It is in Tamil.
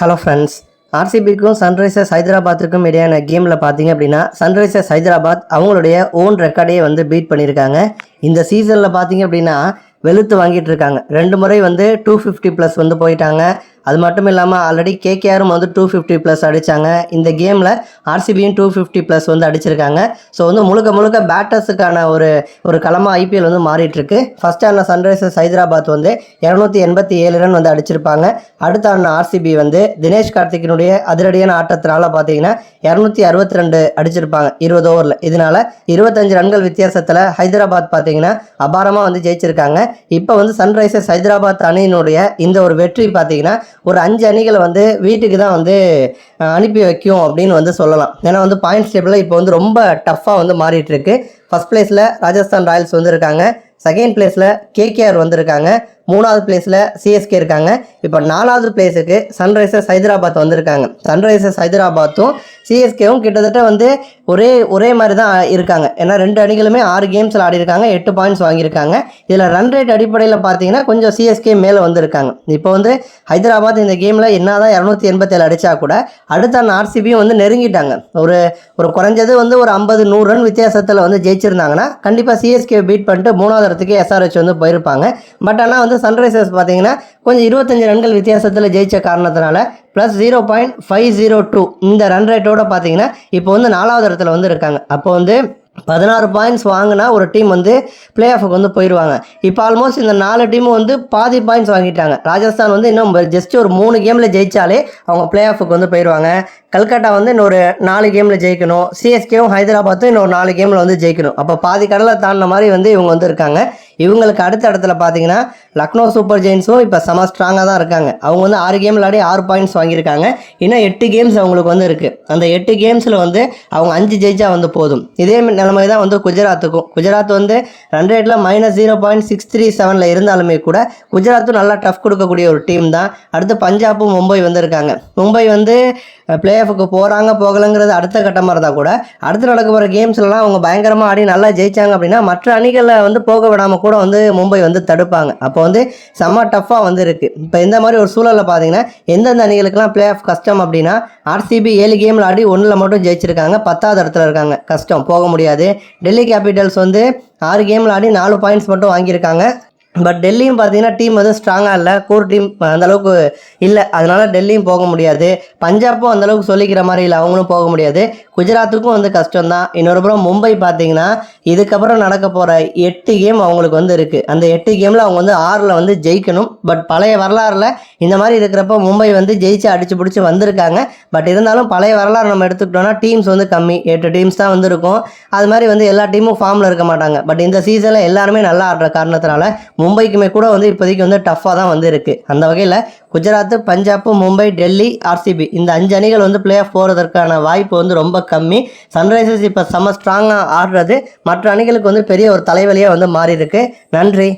ஹலோ ஃப்ரெண்ட்ஸ் ஆர்சிபிக்கும் சன்ரைசர்ஸ் ஹைதராபாத்துக்கும் இடையான கேமில் பார்த்தீங்க அப்படின்னா சன்ரைசர்ஸ் ஹைதராபாத் அவங்களுடைய ஓன் ரெக்கார்டையே வந்து பீட் பண்ணியிருக்காங்க. இந்த சீசனில் பார்த்தீங்க அப்படின்னா வெளுத்து வாங்கிட்டு இருக்காங்க. ரெண்டு முறை வந்து டூ ஃபிஃப்டி ப்ளஸ் வந்து போயிட்டாங்க. அது மட்டும் இல்லாமல் ஆல்ரெடி கேகேஆரும் வந்து டூ ஃபிஃப்டி ப்ளஸ் அடித்தாங்க இந்த கேமில் ஆர்சிபியும் டூ ஃபிஃப்டி ப்ளஸ் வந்து அடிச்சிருக்காங்க. ஸோ வந்து முழுக்க முழுக்க பேட்டர்ஸுக்கான ஒரு ஒரு களமாக ஐபிஎல் வந்து மாறிட்டுருக்கு. ஃபஸ்ட் ஆன சன்ரைசர்ஸ் ஹைதராபாத் வந்து இரநூத்தி எண்பத்தி ஏழு ரன் வந்து அடிச்சிருப்பாங்க. அடுத்த ஆன ஆர்சிபி வந்து தினேஷ் கார்த்திகனுடைய அதிரடியான ஆட்டத்தினால பார்த்தீங்கன்னா இரநூத்தி அறுபத்தி ரெண்டு அடிச்சிருப்பாங்க இருபது ஓவரில் இதனால் இருபத்தஞ்சு ரன்கள் வித்தியாசத்தில் ஹைதராபாத் பார்த்தீங்கன்னா அபாரமாக வந்து ஜெயிச்சிருக்காங்க. இப்போ வந்து சன்ரைசர்ஸ் ஹைதராபாத் அணியினுடைய இந்த ஒரு வெற்றி பார்த்தீங்கன்னா ஒரு அஞ்சு அணிகளை வந்து வீட்டுக்கு தான் வந்து அனுப்பி வைக்கும் அப்படின்னு வந்து சொல்லலாம். ஏன்னா வந்து பாயிண்ட்ஸ் டேபிளில் இப்போ வந்து ரொம்ப டஃப்பாக வந்து மாறிட்டு இருக்கு. ஃபர்ஸ்ட் பிளேஸில் ராஜஸ்தான் ராயல்ஸ் வந்து இருக்காங்க. செகண்ட் பிளேஸில் கேகேஆர் வந்திருக்காங்க மூணாவது பிளேஸில் சிஎஸ்கே இருக்காங்க. இப்போ நாலாவது பிளேஸுக்கு சன்ரைசர்ஸ் ஹைதராபாத் வந்திருக்காங்க. சன்ரைசர்ஸ் ஹைதராபாத்தும் சிஎஸ்கேவும் கிட்டத்தட்ட வந்து ஒரே ஒரே மாதிரி தான் இருக்காங்க. ஏன்னா ரெண்டு அணிகளுமே ஆறு கேம்ஸில் ஆடி இருக்காங்க எட்டு பாயிண்ட்ஸ் வாங்கியிருக்காங்க. இதில் ரன் ரேட் அடிப்படையில் பார்த்தீங்கன்னா கொஞ்சம் சிஎஸ்கே மேலே வந்திருக்காங்க. இப்போ வந்து ஹைதராபாத் இந்த கேமில் என்ன தான் இரநூத்தி எண்பத்தேழு அடித்தா கூட அடுத்த ஆர்சிபியும் வந்து நெருங்கிட்டாங்க. ஒரு ஒரு குறைஞ்சது வந்து ஒரு ஐம்பது நூறு ரன் வித்தியாசத்தில் வந்து ஜெயிச்சிருந்தாங்கன்னா கண்டிப்பாக சிஎஸ்கே பீட் பண்ணிட்டு மூணாவது இடத்துக்கு எஸ்ஆர்ஹெச் வந்து போயிருப்பாங்க. பட் ஆனால் வந்து சன்ரைசர்ஸ் பார்த்தீங்கன்னா கொஞ்சம் இருபத்தஞ்சு ரன்கள் வித்தியாசத்தில் ஜெயித்த காரணத்தினால plus zero point five zero two இந்த ரன் ரேட்டோட பார்த்தீங்கன்னா இப்போ வந்து நாலாவது இடத்துல வந்து இருக்காங்க. அப்போ வந்து பதினாறு பாயிண்ட்ஸ் வாங்கினா ஒரு டீம் வந்து பிளே ஆஃபுக்கு வந்து போயிடுவாங்க இப்போ ஆல்மோஸ்ட் இந்த நாலு டீமும் வந்து பாதி பாயிண்ட்ஸ் வாங்கிட்டாங்க. ராஜஸ்தான் வந்து இன்னும் ஜஸ்ட் ஒரு மூணு கேமில் ஜெயித்தாலே அவங்க பிளே ஆஃபுக்கு வந்து போயிடுவாங்க கல்கட்டா வந்து இன்னொரு நாலு கேமில் ஜெயிக்கணும். சிஎஸ்கேவும் ஹைதராபாத்தும் இன்னொரு நாலு கேமில் வந்து ஜெயிக்கணும். அப்போ பாதி கடலை தாண்டின மாதிரி வந்து இவங்க வந்து இருக்காங்க. இவங்களுக்கு அடுத்த இடத்துல பார்த்தீங்கன்னா லக்னோ சூப்பர் ஜெயின்ஸும் இப்போ செம ஸ்ட்ராங்காக தான் இருக்காங்க. அவங்க வந்து ஆறு கேம் விளையாடி ஆறு பாயிண்ட்ஸ் வாங்கியிருக்காங்க. இன்னும் எட்டு கேம்ஸ் அவங்களுக்கு வந்து இருக்குது அந்த எட்டு கேம்ஸில் வந்து அவங்க அஞ்சு ஜெயிச்சா வந்து போதும். இதே நிலைமை தான் வந்து குஜராத்துக்கும். குஜராத் வந்து ரன் ரேட்டில் minus zero point six three செவனில் இருந்தாலுமே கூட குஜராத்தும் நல்லா டஃப் கொடுக்கக்கூடிய ஒரு டீம் தான். அடுத்து பஞ்சாபும் மும்பை வந்திருக்காங்க மும்பை வந்து பிளே ஆஃபுக்கு போகிறாங்க போகலைங்கிறது அடுத்த கட்டமாக இருந்தால் கூட. அடுத்து நடக்க போகிற கேம்ஸ்லாம் அவங்க பயங்கரமாக ஆடி நல்லா ஜெயித்தாங்க அப்படின்னா மற்ற அணிகளை வந்து போக விடாமல் கூட வந்து மும்பை வந்து தடுப்பாங்க. அப்போ வந்து செம்ம டஃப்பாக வந்து இருக்குது இப்போ இந்த மாதிரி ஒரு சூழலில் பார்த்தீங்கன்னா எந்தெந்த அணிகளுக்கெல்லாம் பிளே ஆஃப் கஷ்டம் அப்படின்னா ஆர்சிபி ஏழு கேமில் ஆடி ஒன்றில் மட்டும் ஜெயிச்சிருக்காங்க பத்தாவது இடத்துல இருக்காங்க. கஷ்டம் போக முடியாது. டெல்லி கேபிட்டல்ஸ் வந்து ஆறு கேமில் ஆடி நாலு பாயிண்ட்ஸ் மட்டும் வாங்கியிருக்காங்க. பட் டெல்லியும் பார்த்தீங்கன்னா டீம் வந்து ஸ்ட்ராங்காக இல்லை. கோர் டீம் அந்த அளவுக்கு இல்லை. அதனால டெல்லியும் போக முடியாது. பஞ்சாப்பும் அந்தளவுக்கு சொல்லிக்கிற மாதிரி இல்லை. அவங்களும் போக முடியாது. குஜராத்துக்கும் வந்து கஷ்டம் தான் இன்னொரு புறம் மும்பை பார்த்தீங்கன்னா இதுக்கப்புறம் நடக்க போகிற எட்டு கேம் அவங்களுக்கு வந்து இருக்குது அந்த எட்டு கேமில் அவங்க வந்து ஆறில் வந்து ஜெயிக்கணும். பட் பழைய வரலாறில் இந்த மாதிரி இருக்கிறப்ப மும்பை வந்து ஜெயிச்சு அடிச்சு பிடிச்சி வந்திருக்காங்க. பட் இருந்தாலும் பழைய வரலாறு நம்ம எடுத்துக்கிட்டோம்னா டீம்ஸ் வந்து கம்மி. எட்டு டீம்ஸ் தான் வந்து இருக்கும் அது மாதிரி வந்து எல்லா டீமும் ஃபார்மில் இருக்க மாட்டாங்க. பட் இந்த சீசனில் எல்லாருமே நல்லா ஆடுற காரணத்தினால மும்பைக்குமே கூட வந்து இப்போதைக்கு வந்து டஃப்பாக தான் வந்து இருக்குது அந்த வகையில் குஜராத் பஞ்சாப் மும்பை டெல்லி ஆர்சிபி இந்த அஞ்சு அணிகள் வந்து பிளே ஆஃப் போகிறதுக்கான வாய்ப்பு வந்து ரொம்ப கம்மி. சன்ரைசர்ஸ் இப்போ செம்ம ஸ்ட்ராங்காக ஆடுறது மற்ற அணிகளுக்கு வந்து பெரிய ஒரு தலைவலியாக வந்து மாறி இருக்கு நன்றி.